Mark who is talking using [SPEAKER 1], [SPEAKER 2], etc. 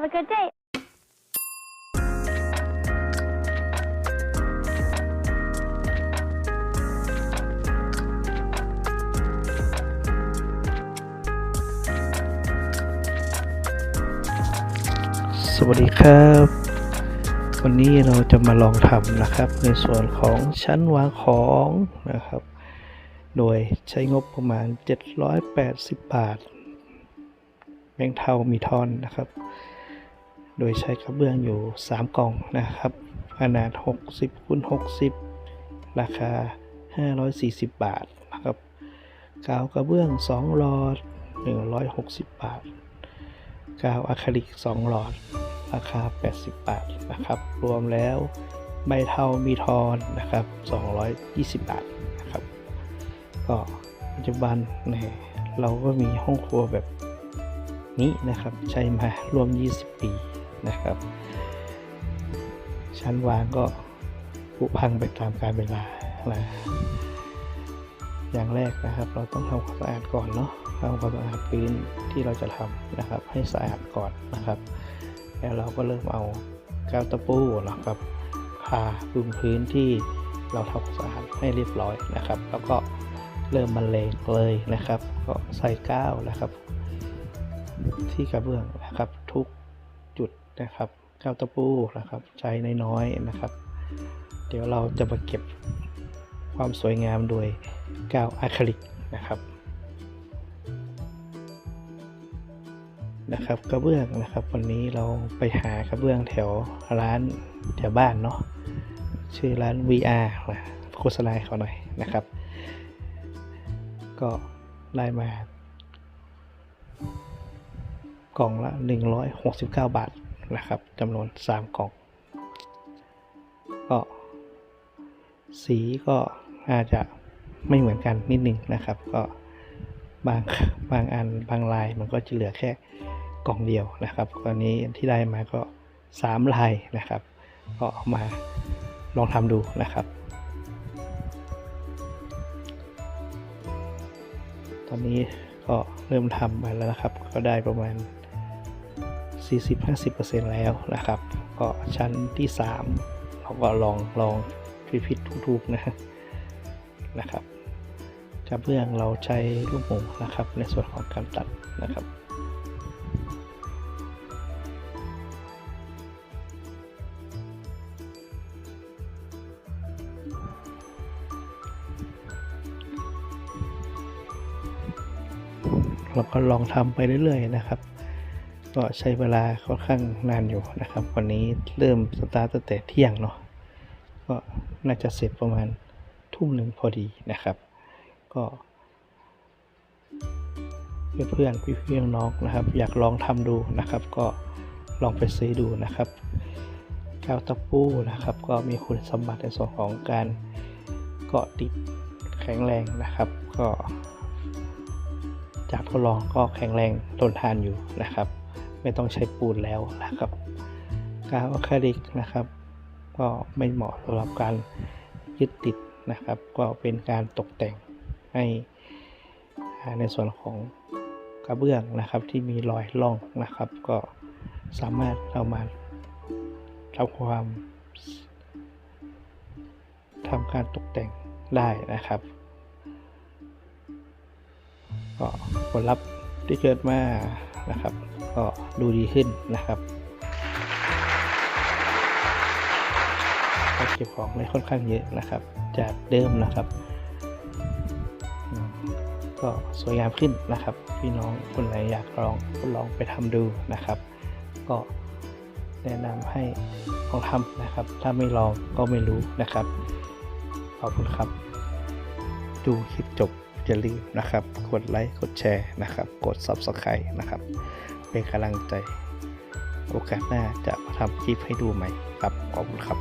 [SPEAKER 1] Have a good day.
[SPEAKER 2] สวัสดีครับ วันนี้เราจะมาลองทำนะครับ ในส่วนของชั้นวางของนะครับ โดยใช้งบประมาณ 780 บาทแบงเทามีทอนนะครับ โดยใช้กระเบื้องอยู่ 3 กล่องนะครับ ขนาด 60คูณ60 ราคา 540 บาทนะครับกาวกระเบื้อง 2 หลอด 160 บาท กาวอะคริลิก 2 หลอด ราคา 80 บาทนะครับ รวมแล้วใบเทามีทอนนะครับ 220 บาทนะครับ ก็ปัจจุบันเนี่ยเราก็มีห้องครัวแบบนี้นะครับ ใช้มารวม 20 ปี นะครับ ชั้นวางก็ผุพังไปตามกาลเวลานะอย่างแรกนะครับ เราต้องทำความสะอาดก่อนเนาะทำความสะอาดพื้นที่เราจะทำนะครับ ให้สะอาดก่อนนะครับ แล้วเราก็เริ่มเอากาวตะปูนะครับทาพื้นพื้นที่เราทำความสะอาดให้เรียบร้อยนะครับ แล้วก็เริ่มบรรเลงเลยนะครับ ก็ใส่ก้าวนะครับ ที่กระเบื้องนะครับทุกจุด นะครับกาวตะปูนะครับใช้น้อยๆนะครับ เดี๋ยวเราจะมาเก็บความสวยงามโดยกาวอะคริลิกนะครับนะครับกระเบื้องนะครับ วันนี้เราไปหากระเบื้องแถวร้านแถวบ้านเนาะชื่อร้าน VR นะโฆษณาให้เขาหน่อยนะครับ ก็ได้มากล่องละ 169 บาท นะครับจำนวน 3 กล่อง ก็ สีก็อาจจะไม่เหมือนกันนิดหนึ่งนะครับ ก็บางบางอันบางลายมันก็จะเหลือแค่กล่องเดียวนะครับตอนนี้ที่ได้มาก็ 3 ลายนะครับ ก็เอามาลองทำดูนะครับ ตอนนี้ก็เริ่มทำมาแล้วนะครับ ก็ได้ประมาณ 40-50%แล้วนะครับ ก็ชั้นที่ 3 เราก็ลองลองพิดๆทุกๆนะนะครับกระเบื้องเราใช้ลูกหมูนะครับ ในส่วนของการตัดนะครับเราก็ลองทำไปเรื่อยๆนะครับ ก็ใช้เวลาค่อนข้างนานอยู่นะครับ วันนี้เริ่มสตาร์ตตั้งแต่เที่ยงเนาะก็น่าจะเสร็จประมาณทุ่มหนึ่งพอดีนะครับ ก็เพื่อนๆพี่ๆน้องๆนะครับ อยากลองทำดูนะครับ ก็ลองไปซื้อดูนะครับกาวตะปูนะครับ ก็มีคุณสมบัติในส่วนของการเกาะติดแข็งแรงนะครับ ก็จากทดลองก็แข็งแรงทนทานอยู่นะครับ ไม่ต้องใช้ปูนแล้วนะครับกาวอะคริลิกนะครับ ก็ไม่เหมาะสำหรับการยึดติดนะครับ ก็เป็นการตกแต่งให้ในส่วนของกระเบื้องนะครับที่มีรอยร่องนะครับ ก็สามารถเอามาทำความทำการตกแต่งได้นะครับ ก็ผลลัพธ์ที่เกิดมา นะครับ ก็ดูดีขึ้นนะครับก็เก็บของได้ค่อนข้างเยอะนะครับ จากเดิมนะครับ ก็สวยงามขึ้นนะครับ พี่น้องคนไหนอยากลองทดลองไปทำดูนะครับ ก็แนะนำให้ลองทำนะครับ ถ้าไม่ลองก็ไม่รู้นะครับ ขอบคุณครับ ดูคลิปจบ อย่าลืมนะครับ กดไลค์ กดแชร์นะครับ กด Subscribe นะครับ เป็นกำลังใจ โอกาสหน้าจะมาทำคลิปให้ดูใหม่ครับ ขอบคุณครับ